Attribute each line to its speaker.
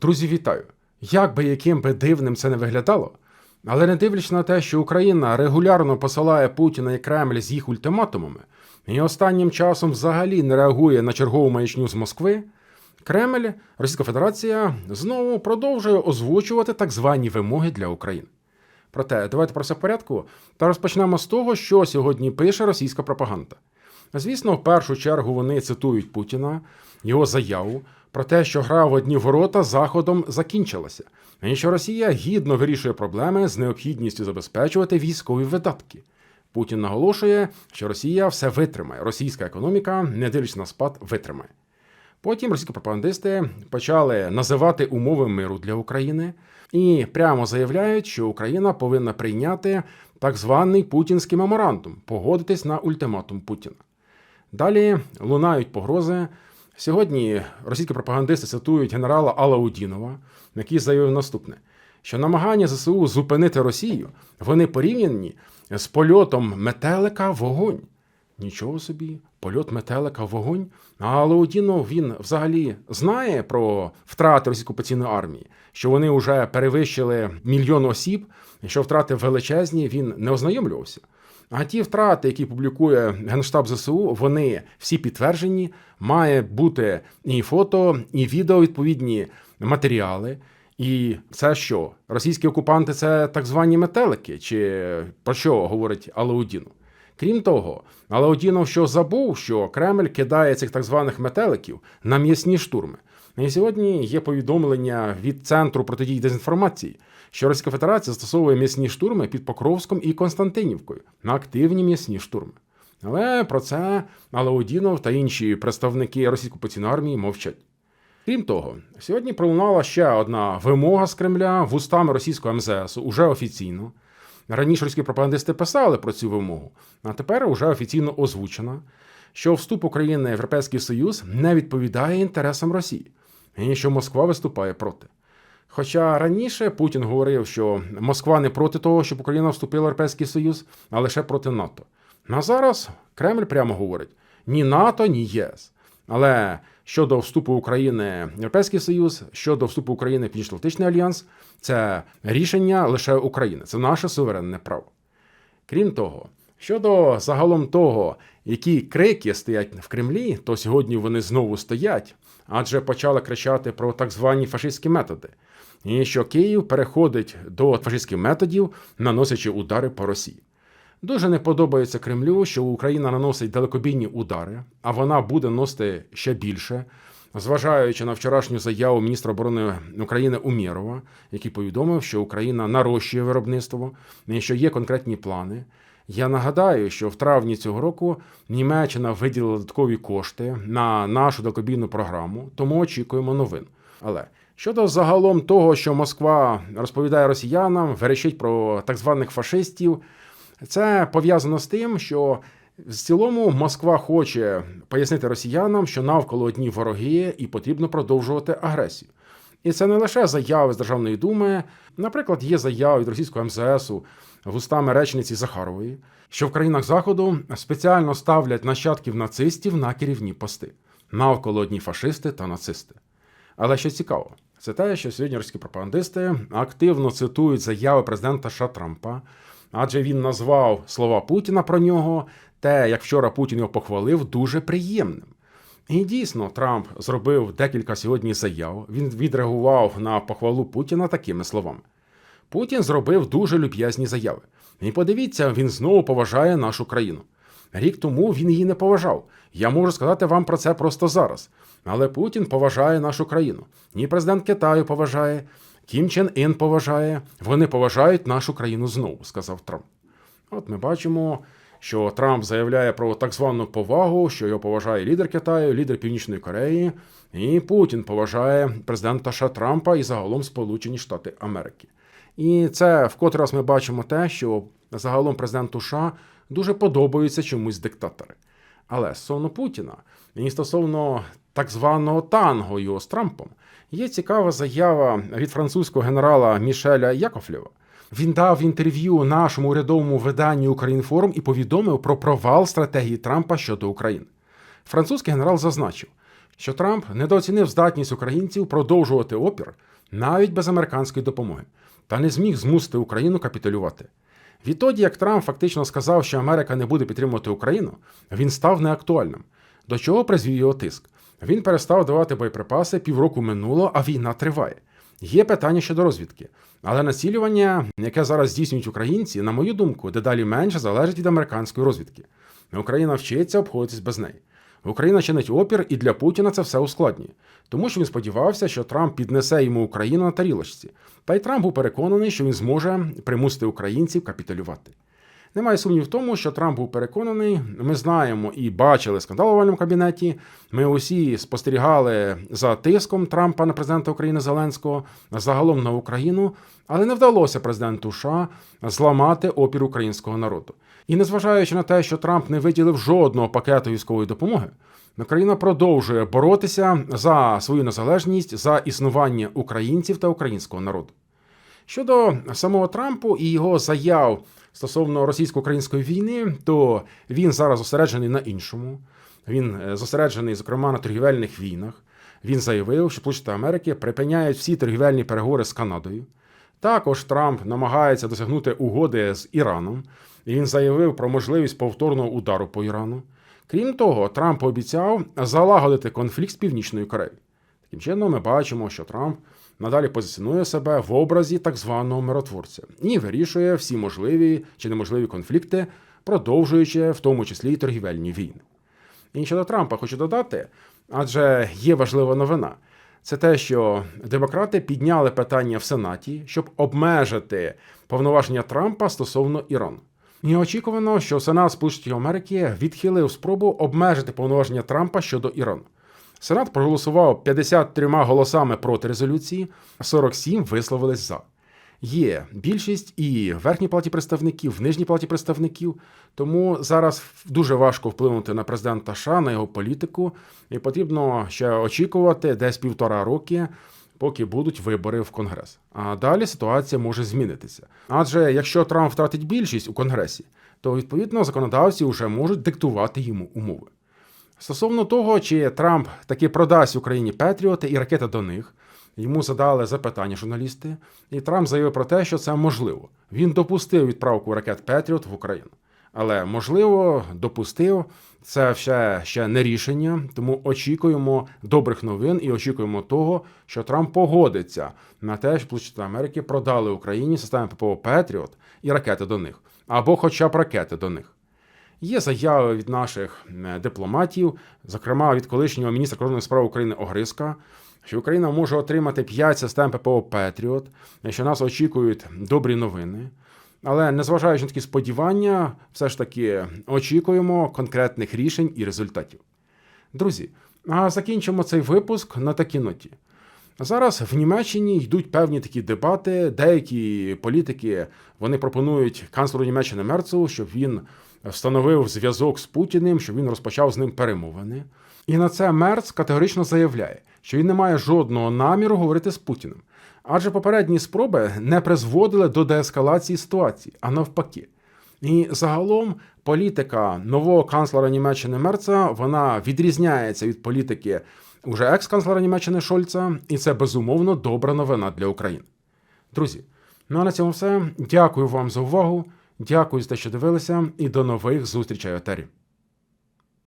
Speaker 1: Друзі, вітаю! Як би яким би дивним це не виглядало, але не дивлячись на те, що Україна регулярно посилає Путіна і Кремль з їх ультиматумами, і останнім часом взагалі не реагує на чергову маячню з Москви, Кремль, Російська Федерація знову продовжує озвучувати так звані вимоги для України. Проте, давайте про все в порядку та розпочнемо з того, що сьогодні пише російська пропаганда. Звісно, в першу чергу вони цитують Путіна, його заяву про те, що гра в одні ворота заходом закінчилася, і що Росія гідно вирішує проблеми з необхідністю забезпечувати військові видатки. Путін наголошує, що Росія все витримає, російська економіка, не дивлячись на спад, витримає. Потім російські пропагандисти почали називати умови миру для України і прямо заявляють, що Україна повинна прийняти так званий путінський меморандум, погодитись на ультиматум Путіна. Далі лунають погрози. Сьогодні російські пропагандисти цитують генерала Алаудінова, який заявив наступне: що намагання ЗСУ зупинити Росію вони порівняні з польотом метелика вогонь. Нічого собі, польот метелика вогонь. А Алаудінов він взагалі знає про втрати російської окупаційної армії, що вони вже перевищили мільйон осіб, що втрати величезні, він не ознайомлювався. А ті втрати, які публікує Генштаб ЗСУ, вони всі підтверджені. Має бути і фото, і відео відповідні матеріали. І це що? Російські окупанти це так звані метелики, чи про що говорить Алаудінов? Крім того, Алаудінов що забув, що Кремль кидає цих так званих метеликів на м'ясні штурми. І сьогодні є повідомлення від центру протидії дезінформації, що Російська Федерація застосовує м'ясні штурми під Покровськом і Константинівкою на активні м'ясні штурми. Але про це Алаудінов та інші представники російської окупаційної армії мовчать. Крім того, сьогодні пролунала ще одна вимога з Кремля вустами російського МЗС уже офіційно. Раніше російські пропагандисти писали про цю вимогу, а тепер вже офіційно озвучена, що вступ України в Європейський Союз не відповідає інтересам Росії, і що Москва виступає проти. Хоча раніше Путін говорив, що Москва не проти того, щоб Україна вступила в Європейський Союз, а лише проти НАТО. А зараз Кремль прямо говорить: ні НАТО, ні ЄС. Але щодо вступу України в Європейський Союз, щодо вступу України в Північно-Атлантичний альянс, це рішення лише України, це наше суверенне право. Крім того, щодо загалом того, які крики стоять в Кремлі, то сьогодні вони знову стоять, адже почали кричати про так звані фашистські методи, і що Київ переходить до фашистських методів, наносячи удари по Росії. Дуже не подобається Кремлю, що Україна наносить далекобійні удари, а вона буде носити ще більше, зважаючи на вчорашню заяву міністра оборони України Умєрова, який повідомив, що Україна нарощує виробництво, і що є конкретні плани. Я нагадаю, що в травні цього року Німеччина виділила додаткові кошти на нашу далекобійну програму, тому очікуємо новин. Але щодо загалом того, що Москва розповідає росіянам, верещить про так званих фашистів. Це пов'язано з тим, що в цілому Москва хоче пояснити росіянам, що навколо одні вороги і потрібно продовжувати агресію. І це не лише заяви з Державної думи. Наприклад, є заява від російського МЗСу вустами речниці Захарової, що в країнах Заходу спеціально ставлять нащадків нацистів на керівні пости, навколо одні фашисти та нацисти. Але що цікаво, це те, що сьогодні російські пропагандисти активно цитують заяви президента США Трампа адже він назвав слова Путіна про нього, те, як вчора Путін його похвалив, дуже приємним. І дійсно, Трамп зробив декілька сьогодні заяв. Він відреагував на похвалу Путіна такими словами: Путін зробив дуже люб'язні заяви. І подивіться, він знову поважає нашу країну. Рік тому він її не поважав. Я можу сказати вам про це просто зараз. Але Путін поважає нашу країну. І президент Китаю поважає, Кім Чен Ін поважає, вони поважають нашу країну знову, сказав Трамп. От ми бачимо, що Трамп заявляє про так звану повагу, що його поважає лідер Китаю, лідер Північної Кореї, і Путін поважає президента США Трампа і загалом Сполучені Штати Америки. І це вкотре раз ми бачимо те, що загалом президенту США дуже подобаються чомусь диктатори. Але стосовно Путіна і стосовно так званого танго його з Трампом. Є цікава заява від французького генерала Мішеля Яковлєва. Він дав інтерв'ю нашому урядовому виданню Українформ і повідомив про провал стратегії Трампа щодо України. Французький генерал зазначив, що Трамп недооцінив здатність українців продовжувати опір навіть без американської допомоги та не зміг змусити Україну капітулювати. Відтоді, як Трамп фактично сказав, що Америка не буде підтримувати Україну, він став неактуальним. До чого призвів його тиск? Він перестав давати боєприпаси, півроку минуло, а війна триває. Є питання щодо розвідки, але націлювання, яке зараз здійснюють українці, на мою думку, дедалі менше залежить від американської розвідки. Україна вчиться обходитись без неї. Україна чинить опір, і для Путіна це все ускладнює, тому що він сподівався, що Трамп піднесе йому Україну на тарілочці. Та й Трамп був переконаний, що він зможе примусити українців капітулювати. Немає сумнів в тому, що Трамп був переконаний. Ми знаємо і бачили скандал у овальному кабінеті. Ми усі спостерігали за тиском Трампа на президента України Зеленського загалом на Україну, але не вдалося президенту США зламати опір українського народу. І незважаючи на те, що Трамп не виділив жодного пакету військової допомоги, Україна продовжує боротися за свою незалежність, за існування українців та українського народу. Щодо самого Трампу і його заяв стосовно російсько-української війни, то він зараз зосереджений на іншому. Він е, зосереджений, зокрема, на торгівельних війнах. Він заявив, що Сполучені Америки припиняють всі торгівельні переговори з Канадою. Також Трамп намагається досягнути угоди з Іраном, і він заявив про можливість повторного удару по Ірану. Крім того, Трамп обіцяв залагодити конфлікт з Північною Кореєю. Таким чином, ми бачимо, що Трамп надалі позиціонує себе в образі так званого миротворця і вирішує всі можливі чи неможливі конфлікти, продовжуючи в тому числі і торгівельні війни. І щодо Трампа хочу додати, адже є важлива новина. Це те, що демократи підняли питання в Сенаті, щоб обмежити повноваження Трампа стосовно Ірану. І очікувано, що Сенат Сполучених Америки відхилив спробу обмежити повноваження Трампа щодо Ірану. Сенат проголосував 53 голосами проти резолюції, 47 висловились за. Є більшість і в верхній палаті представників, в нижній палаті представників. Тому зараз дуже важко вплинути на президента США, на його політику, і потрібно ще очікувати десь півтора роки, поки будуть вибори в Конгрес. А далі ситуація може змінитися. Адже якщо Трамп втратить більшість у Конгресі, то відповідно законодавці вже можуть диктувати йому умови. Стосовно того, чи Трамп таки продасть Україні Петріоти і ракети до них, йому задали запитання журналісти, і Трамп заявив про те, що це можливо. Він допустив відправку ракет Петріот в Україну. Але можливо, допустив це ще, ще не рішення, тому очікуємо добрих новин і очікуємо того, що Трамп погодиться на те, що Сполучені Америки продали Україні системи ППО Петріот і ракети до них, або хоча б ракети до них. Є заяви від наших дипломатів, зокрема від колишнього міністра кордонних справ України Огриска, що Україна може отримати 5 систем ППО Петріот, що нас очікують добрі новини. Але незважаючи на такі сподівання, все ж таки очікуємо конкретних рішень і результатів. Друзі, а закінчимо цей випуск на такій ноті. Зараз в Німеччині йдуть певні такі дебати. Деякі політики вони пропонують канцлеру Німеччини Мерцу, щоб він встановив зв'язок з Путіним, щоб він розпочав з ним перемовини. І на це Мерц категорично заявляє, що він не має жодного наміру говорити з Путіним. Адже попередні спроби не призводили до деескалації ситуації, а навпаки. І загалом політика нового канцлера Німеччини Мерца вона відрізняється від політики уже екс-канцлера Німеччини Шольца, і це безумовно добра новина для України. Друзі, ну а на цьому все. Дякую вам за увагу. Дякую за те, що дивилися, і до нових зустрічей Отері.